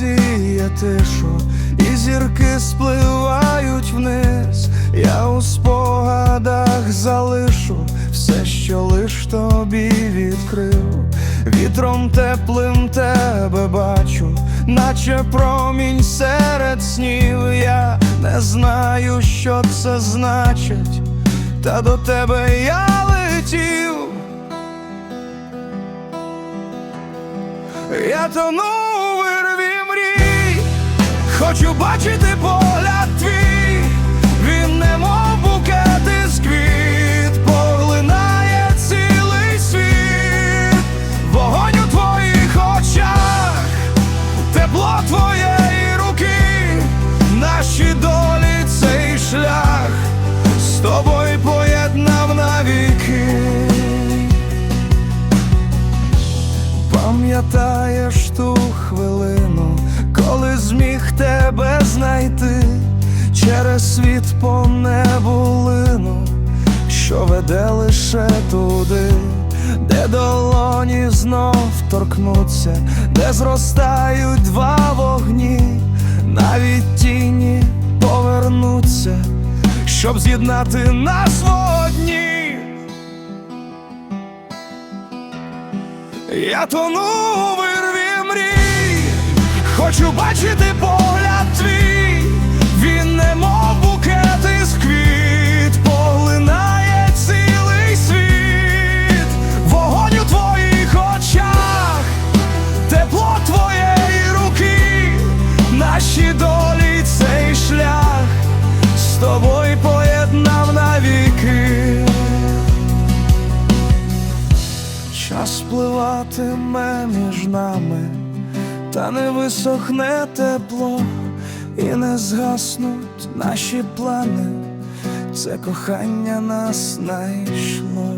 сіє тишу, і зірки спливають вниз. Я у спогадах залишу все, що лиш тобі відкрив. Вітром теплим тебе бачу, наче промінь серед снів. Я не знаю, що це значить, та до тебе я летів. Я тону у вирві мрій, хочу бачити погляд тебе знайти через світ по небу лину, що веде лише туди, де долоні знов торкнуться, де зростають два вогні, навіть тіні повернуться, щоб з'єднати нас в одні. Я тону у вирві мрій, хочу бачити погляд твій, він немов букет із квіт, поглинає цілий світ, вогонь у твоїх очах, тепло твоєї руки, наші долі цей шлях. З тобою поєднав навіки. Час спливатиме між нами, та не висохне тепло, і не згаснуть наші плани, це кохання нас знайшло.